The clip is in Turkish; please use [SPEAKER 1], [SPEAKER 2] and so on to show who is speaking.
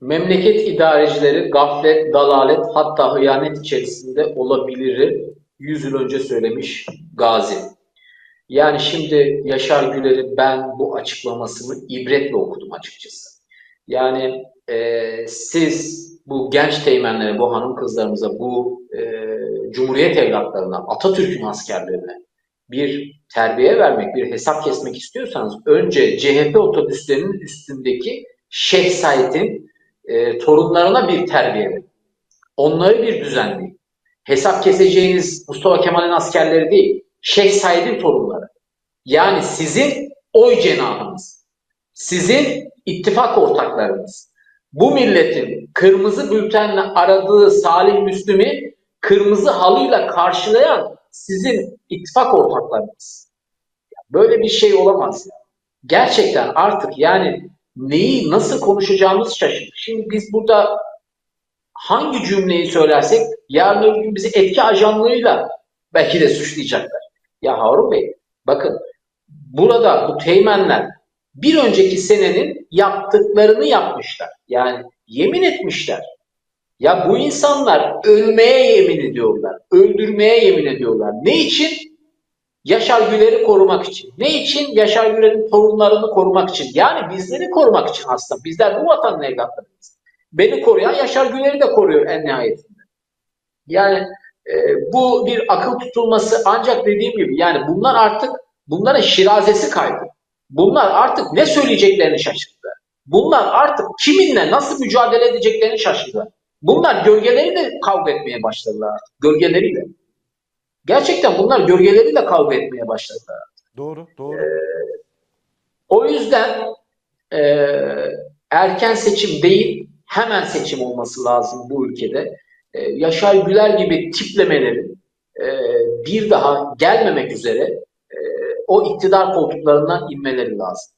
[SPEAKER 1] memleket idarecileri gaflet, dalalet hatta hıyanet içerisinde olabilir. 100 yıl önce söylemiş Gazi. Yani şimdi Yaşar Güler'in ben bu açıklamasını ibretle okudum açıkçası. Yani e, siz bu genç teğmenlere, bu hanım kızlarımıza, bu e, Cumhuriyet evlatlarına, Atatürk'ün askerlerine bir terbiye vermek, bir hesap kesmek istiyorsanız önce CHP otobüslerinin üstündeki Şeyh Said'in e, torunlarına bir terbiye verin. Onları bir düzenleyin. Hesap keseceğiniz Mustafa Kemal'in askerleri değil, Şeyh Said'in torunları. Yani sizin oy cenahınız, sizin ittifak ortaklarınız. Bu milletin kırmızı bültenle aradığı Salih Müslüm'i kırmızı halıyla karşılayan sizin ittifak ortaklarınız. Böyle bir şey olamaz. Gerçekten artık yani neyi nasıl konuşacağımız şaşırdık. Şimdi biz burada hangi cümleyi söylersek yarın öbür gün bizi etki ajanlığıyla belki de suçlayacaklar. Ya Harun Bey bakın burada bu teğmenler bir önceki senenin yaptıklarını yapmışlar. Yani yemin etmişler. Ya bu insanlar ölmeye yemin ediyorlar. Öldürmeye yemin ediyorlar. Ne için? Yaşar Güler'i korumak için. Ne için? Yaşar Güler'in torunlarını korumak için. Yani bizleri korumak için aslında. Bizler bu vatanın evlatlarıyız. Beni koruyan Yaşar Güler'i de koruyor en nihayetinde. Yani e, bu bir akıl tutulması ancak dediğim gibi yani bunlar artık bunların şirazesi kaydı. Bunlar artık ne söyleyeceklerini şaşırdılar. Bunlar artık kiminle nasıl mücadele edeceklerini şaşırdılar. Bunlar gölgeleriyle kavga etmeye başladılar. Gölgeleriyle. Gerçekten bunlar gölgeleriyle kavga etmeye başladılar.
[SPEAKER 2] Doğru, doğru.
[SPEAKER 1] O yüzden e, erken seçim değil, hemen seçim olması lazım bu ülkede. E, Yaşar Güler gibi tiplemelerin e, bir daha gelmemek üzere e, o iktidar koltuklarından inmeleri lazım.